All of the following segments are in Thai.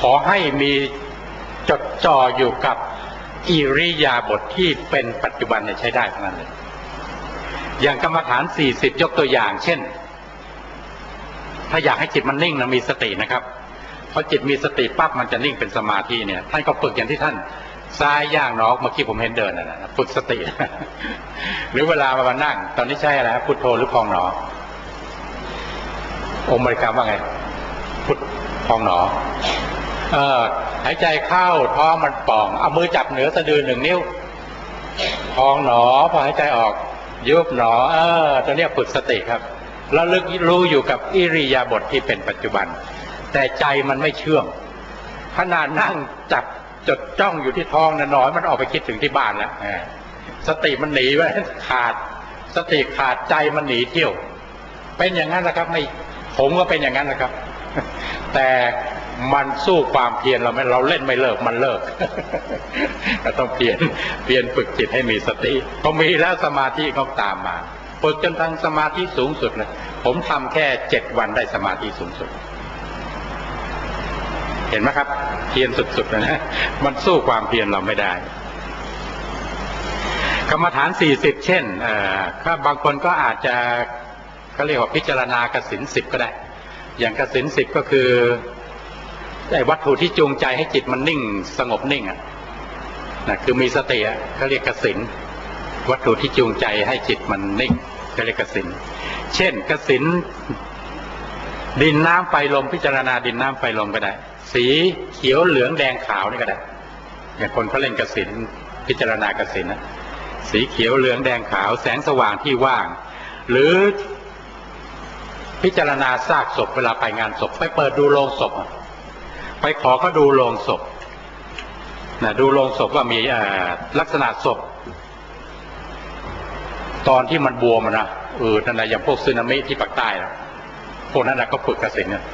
ขอให้มีจดจ่ออยู่กับอิริยาบถทที่เป็นปัจจุบันเนี่ยใช้ได้ทั้งนั้นเลย อย่างกรรมฐาน 40 ยกตัวอย่าง เช่น ถ้าอยากให้จิตมันนิ่งนะมีสตินะครับพอจิตมีสติปั๊บมันจะนิ่งเป็นสมาธิเนี่ยท่านก็ฝึกอย่างที่ท่านซ้ายย่างนอกเมื่อกี้ผมเห็นเดินนะฝึกสติ หรือเวลามานั่ง ตอนนี้ใช่อะไรพุทโธหรือพองหนอ องค์บริกรรมว่าไง พุทพองหนอ หายใจเข้าท้องมันป่อง เอามือจับเหนือสะดือหนึ่งนิ้วพองหนอพอหายใจออก ยุบหนอ เออตัวเนี้ยฝึกสติครับแล้วลึกรู้อยู่กับอิริยาบถทที่เป็นปัจจุบัน แต่ใจมันไม่เชื่องขนาดนั่งจับจดจ้องอยู่ที่ท้องนะน้อยมันออกไปคิดถึงที่บ้านแล้วสติมันหนีไปขาด สติขาดใจมันหนีเที่ยว เป็นอย่างนั้นแหละครับ ไม่ผมก็เป็นอย่างนั้นแหละครับ แต่ มันสู้ความเพียรเราไม่เราเล่นไม่เลิกมันเลิกก็ต้องเพียรเพียรฝึกจิตให้มีสติพอมีแล้วสมาธิก็ตามมาฝึกจนทั้งสมาธิสูงสุดเลยผมทำแค่เจ็ดวันได้สมาธิสูงสุด เห็นไหมครับ เพียรสุดๆเลยนะมันสู้ความเพียรเราไม่ได้กรรมฐานสี่สิบเช่นเอ่อถ้าบางคนก็อาจจะเขาเรียกว่าพิจารณากสินสิบก็ได้ อย่างกสินสิบก็คือ ไอ้วัตถุที่จูงใจให้จิตมันนิ่งสงบนิ่งอะนะคือมีสติอะเขาเรียกกสินวัตถุที่จูงใจให้จิตมันนิ่งเขาเรียกกสินเช่นกสินดินน้ำไฟลมพิจารณาดินน้ำไฟลมก็ได้ สีเขียวเหลืองแดงขาวนี่ก็ได้อย่างคนเขาเล่นกสินพิจารณากสินนะสีเขียวเหลืองแดงขาวแสงสว่างที่ว่าง หรือพิจารณาซากศพเวลาไปงานศพไปเปิดดูโลงศพอะ ไปขอเขาดูโลงศพนะดูโลงศพว่ามีลักษณะศพ ตอนที่มันบวมอะนะเออนั่นะอย่างพวกซึนามิที่ปากใต้นะพวกนั้นนะก็ฝึกกระสินนะ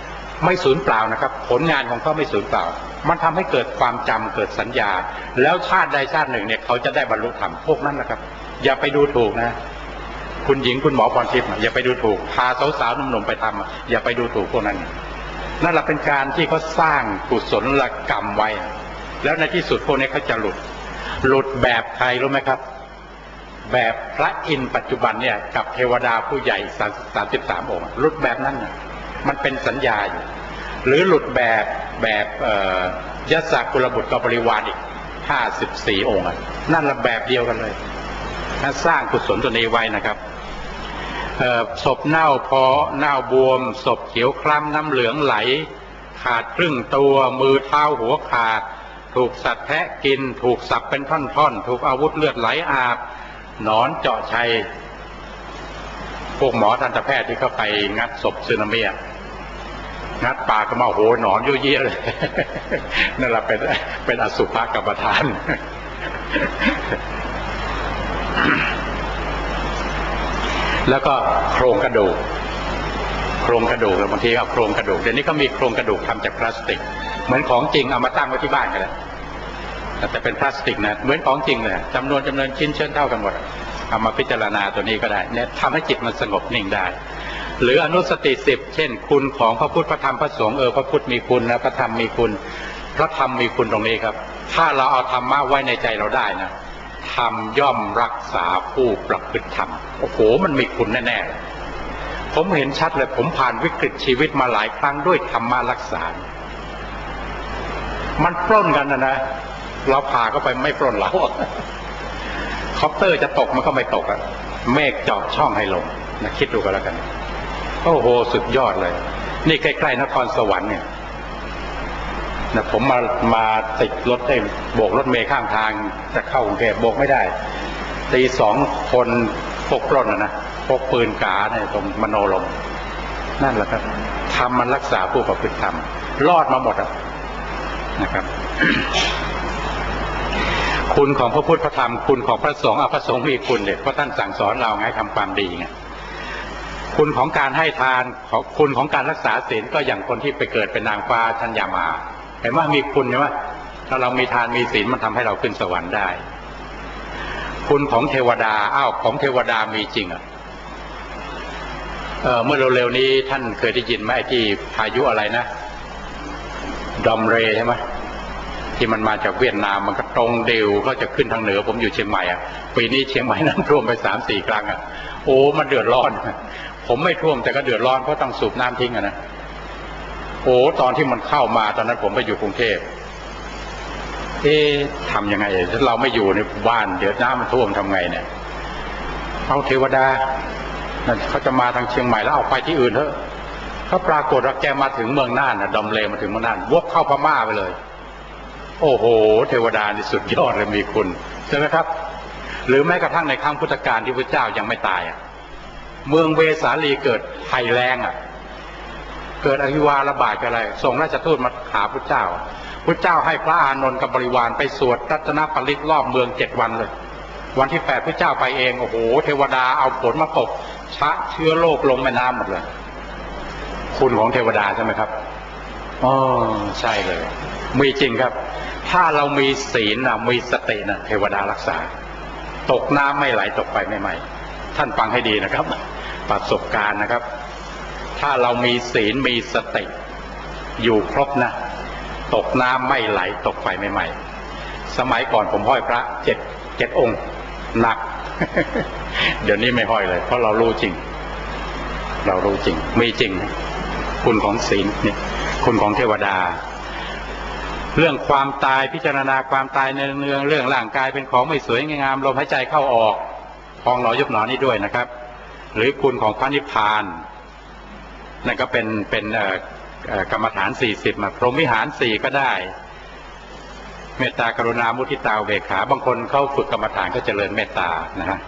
ไม่สูญเปล่านะครับ ผลงานของเขาไม่สูญเปล่า มันทำให้เกิดความจำเกิดสัญญา แล้วชาติใดชาติหนึ่งเนี่ยเขาจะได้บรรลุธรรมพวกนั้นนะครับ อย่าไปดูถูกนะ คุณหญิงคุณหมอพรทิพย์อย่าไปดูถูกพาสาวๆหนุ่มๆไปทำอะอย่าไปดูถูกพวกนั้น นั่นแหละเป็นการที่เขาสร้างกุศลกรรมไว้ แล้วในที่สุดพวกนี้เขาจะหลุด หลุดแบบใครรู้ไหมครับ แบบพระอินทร์ปัจจุบันเนี่ย กับเทวดาผู้ใหญ่สามสิบสามองค์หลุดแบบนั้นมันเป็นสัญญาอยู่หรือหลุดแบบแบบยศกุลบุตรกับบริวารอีกห้าสิบสี่องค์นั่นละแบบเดียวกันเลยถ้าสร้างกุศลตัวนี้ไว้นะครับ ศพเน่าพาะเน่าบวม ศพเขียวคล้ำน้ำเหลืองไหล ขาดครึ่งตัวมือเท้าหัวขาด ถูกสัตว์แทะกิน ถูกสับเป็นท่อนๆ ถูกอาวุธเลือดไหลอาบ หนอนเจาะชัย พวกหมอทันตแพทย์ที่เข้าไปงัดศพซึนามิงัดปากก็มาโอ้โหหนอนเยอะแยะเลย นั่นแหละเป็นเป็นอสุภกรรมฐาน แล้วก็โครงกระดูก โครงกระดูกบางทีเอาโครงกระดูกเดี๋ยวนี้ก็มีโครงกระดูกทำจากพลาสติก เหมือนของจริงเอามาตั้งไว้ที่บ้านกันเลยแต่เป็นพลาสติกนะเหมือนของจริงเลยจำนวนจำนวนชิ้นเชิญเท่ากันหมดเอามาพิจารณาตัวนี้ก็ได้เนี่ยทำให้จิตมันสงบนิ่งได้ หรืออนุสติสิบเช่น คุณของพระพุทธพระธรรมพระสงฆ์เออพระพุทธมีคุณนะพระธรรมมีคุณ พระธรรมมีคุณตรงนี้ครับ ถ้าเราเอาธรรมะไว้ในใจเราได้นะ ธรรมย่อมรักษาผู้ประพฤติธรรม โอ้โห มันมีคุณแน่ๆ ผมเห็นชัดเลยผมผ่านวิกฤตชีวิตมาหลายครั้งด้วยธรรมารักษา มันปล้นกันนะนะ เราผ่าก็ไปไม่ปล้นเราคอปเตอร์จะตกมันก็ไม่ตกอะเมฆเจาะช่องให้ลงนะคิดดูกันแล้วกัน โอ้โห สุดยอดเลย นี่ใกล้ ๆ นครสวรรค์เนี่ย นะผมมามาติดรถได้โบกรถเมย์ข้างทางจะเข้ากรุงเทพโบกไม่ได้ตีสองคนพกปล้นนะนะพกปืนกาเนี่ยตรงมโนลม นั่นแหละครับทำมันรักษาผู้ประพฤติธรรมรอดมาหมดนะครับ คุณของพระพุทธพระธรรม คุณของพระสงฆ์อพระสงฆ์มีคุณเนี่ยเพราะท่านสั่งสอนเราไงทำความดีไงคุณของการให้ทานคุณของการรักษาศีลก็อย่างคนที่ไปเกิดเป็นนางฟ้าชัญญามา ห็นว่ามีคุณใช่ไหมถ้าเรามีทานมีศีลมันทำให้เราขึ้นสวรรค์ได้ คุณของเทวดาอ้าวของเทวดามีจริงอะเออเมื่อเร็วๆนี้ท่านเคยได้ยินไหมที่พายุอะไรนะดอมเรใช่ไหมที่มันมาจากเวียดนามมันก็ตรงเดียวก็จะขึ้นทางเหนือผมอยู่เชียงใหม่อะปีนี้เชียงใหม่น้ำท่วมไปสามสี่ครั้งอะโอ้มันเดือดร้อน ผมไม่ท่วมแต่ก็เดือดร้อนเพราะต้องสูบน้ำทิ้งอะนะ โอ้ตอนที่มันเข้ามาตอนนั้นผมไปอยู่กรุงเทพเอ๊ะทำยังไงถ้าเราไม่อยู่ในบ้านเดี๋ยวน้ำมันท่วมทำไงเนี่ยเอาเทวดาเขาจะมาทางเชียงใหม่แล้วเอาไปที่อื่นเถอะเขาปรากฏว่าแกมาถึงเมืองน่านนะดอมเลมาถึงเมืองน่านวกเข้าพม่าไปเลย โอ้โห เทวดานี่สุดยอดเลยมีคุณใช่ไหมครับ หรือแม้กระทั่งในครั้งพุทธกาลที่พระเจ้ายังไม่ตายอะ เมืองเวสาลีเกิดภัยแรงอะ เกิดอหิวาระบาดอะไร ส่งราชทูตมาหาพระเจ้าพระเจ้าให้พระอานนท์กับบริวารไปสวดรัตนปริตรอบเมืองเจ็ดวันเลย วันที่แปดพระเจ้าไปเองโอ้โห เทวดาเอาฝนมาตกชะเชื้อโรคลงแม่น้ำหมดเลย คุณของเทวดาใช่ไหมครับอ๋อใช่เลย มีจริงครับ ถ้าเรามีศีลนะมีสตินะเทวดารักษา ตกน้ำไม่ไหลตกไปไม่ไหมท่านฟังให้ดีนะครับ ประสบการณ์นะครับ ถ้าเรามีศีลมีสติ อยู่ครบนะ ตกน้ำไม่ไหลตกไฟไม่ไหมสมัยก่อนผมห้อยพระเจ็ดเจ็ดองค์หนัก เดี๋ยวนี้ไม่ห้อยเลย เพราะเรารู้จริง เรารู้จริง มีจริง คุณของศีลนี่คุณของเทวดา เรื่องความตายพิจารณาความตายในเนืองเรื่องร่างกายเป็นของไม่สวยงามลมหายใจเข้าออกพองหนอยุบหนอนี่ด้วยนะครับ หรือคุณของพระนิพพาน นั่นก็เป็นเป็นกรรมฐานสี่สิบมาพรหมวิหารสี่ก็ได้ เมตตากรุณามุทิตาเบกขา บางคนเขาฝึกกรรมฐานก็เจริญเมตตานะฮะ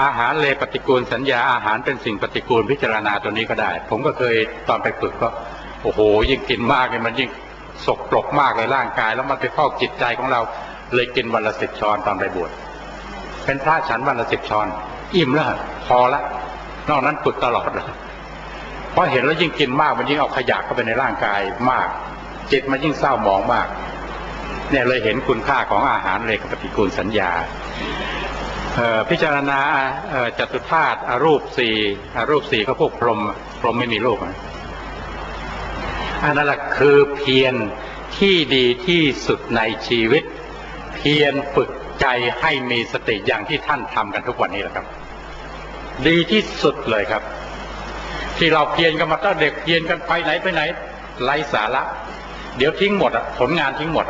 อาหารเลปฏิกูลสัญญาอาหารเป็นสิ่งปฏิกูลพิจารณาตัวนี้ก็ได้ ผมก็เคยตอนไปฝึกก็ โอ้โห ยิ่งกินมากเนี่ยมันยิ่งสกปรกมากเลยร่างกาย แล้วมันไปพอกจิตใจของเราเลยกินวันละสิบช้อนตอนไปบวชเป็นพระฉันวันละสิบช้อน อิ่มแล้วพอละนอกนั้นฝึกตลอดเลย เพราะเห็นแล้วยิ่งกินมากมันยิ่งเอาขยะเข้าไปในร่างกายมาก จิตมันยิ่งเศร้าหมองมาก เนี่ยเลยเห็นคุณค่าของอาหารเลยกับปฏิกูลสัญญาพิจารณาจตุธาตุอรูปสี่อรูปสี่ก็พวกพรหมพรหมไม่มีรูปอะอันนั้นแหละคือเพียรที่ดีที่สุดในชีวิต เพียรฝึกใจให้มีสติอย่างที่ท่านทำกันทุกวันนี้แหละครับ ดีที่สุดเลยครับ ที่เราเพียรกันมาตั้งเด็กเพียรกันไปไหนไปไหนไร้สาระ เดี๋ยวทิ้งหมดอะผลงานทิ้งหมด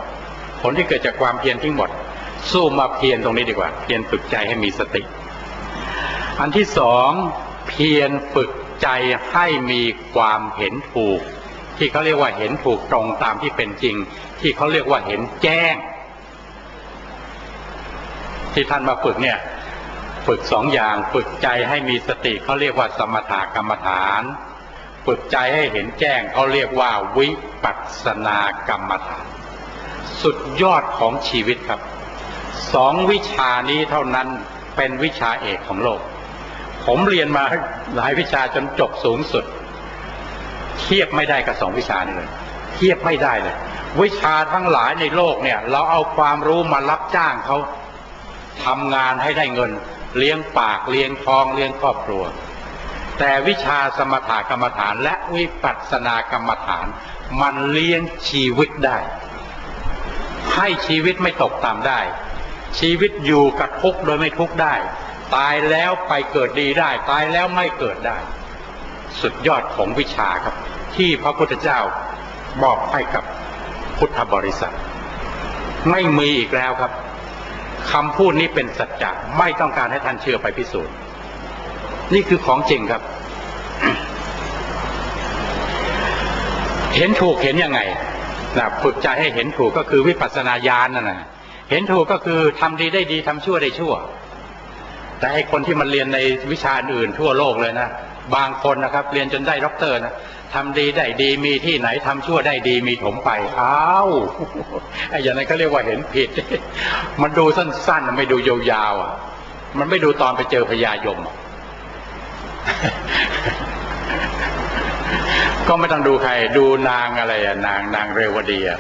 ผลที่เกิดจากความเพียรทิ้งหมด สู้มาเพียรตรงนี้ดีกว่า เพียรฝึกใจให้มีสติ อันที่สองเพียรฝึกใจให้มีความเห็นถูก ที่เขาเรียกว่าเห็นถูกตรงตามที่เป็นจริง ที่เขาเรียกว่าเห็นแจ้ง ที่ท่านมาฝึกเนี่ย ฝึกสองอย่างฝึกใจให้มีสติเขาเรียกว่าสมถกรรมฐาน ฝึกใจให้เห็นแจ้งเขาเรียกว่าวิปัสสนากรรมฐาน สุดยอดของชีวิตครับสองวิชานี้เท่านั้นเป็นวิชาเอกของโลก ผมเรียนมาหลายวิชาจนจบสูงสุด เทียบไม่ได้กับสองวิชานี้เลยเทียบไม่ได้เลย วิชาทั้งหลายในโลกเนี่ย เราเอาความรู้มารับจ้างเขาทำงานให้ได้เงิน เลี้ยงปากเลี้ยงท้องเลี้ยงครอบครัว แต่วิชาสมถกรรมฐานและวิปัสสนากรรมฐาน มันเลี้ยงชีวิตได้ ให้ชีวิตไม่ตกต่ำได้ ชีวิตอยู่กับทุกโดยไม่ทุกได้ ตายแล้วไปเกิดดีได้ ตายแล้วไม่เกิดได้ สุดยอดของวิชาครับ ที่พระพุทธเจ้ามอบให้กับพุทธบริษัท ไม่มีอีกแล้วครับ คำพูดนี้เป็นสัจจะไม่ต้องการให้ท่านเชื่อไปพิสูจน์ นี่คือของจริงครับ เห็นถูกเห็นยังไงนะฝึกใจให้เห็นถูกก็คือวิปัสสนาญาณนั่นนะเห็นถูกก็คือทำดีได้ดีทำชั่วได้ชั่ว แต่ไอ้คนที่มันเรียนในวิชาอื่นทั่วโลกเลยนะบางคนนะครับ เรียนจนได้ด็อกเตอร์นะ ทำดีได้ดีมีที่ไหนทำชั่วได้ดีมีถมไปอ้าวไอ้อย่างนั้นเขาเรียกว่าเห็นผิด มันดูสั้นๆ ไม่ดูยาวๆอะ มันไม่ดูตอนไปเจอพญายม ก็ไม่ต้องดูใคร ดูนางอะไรอะนางนางเรวดีอะ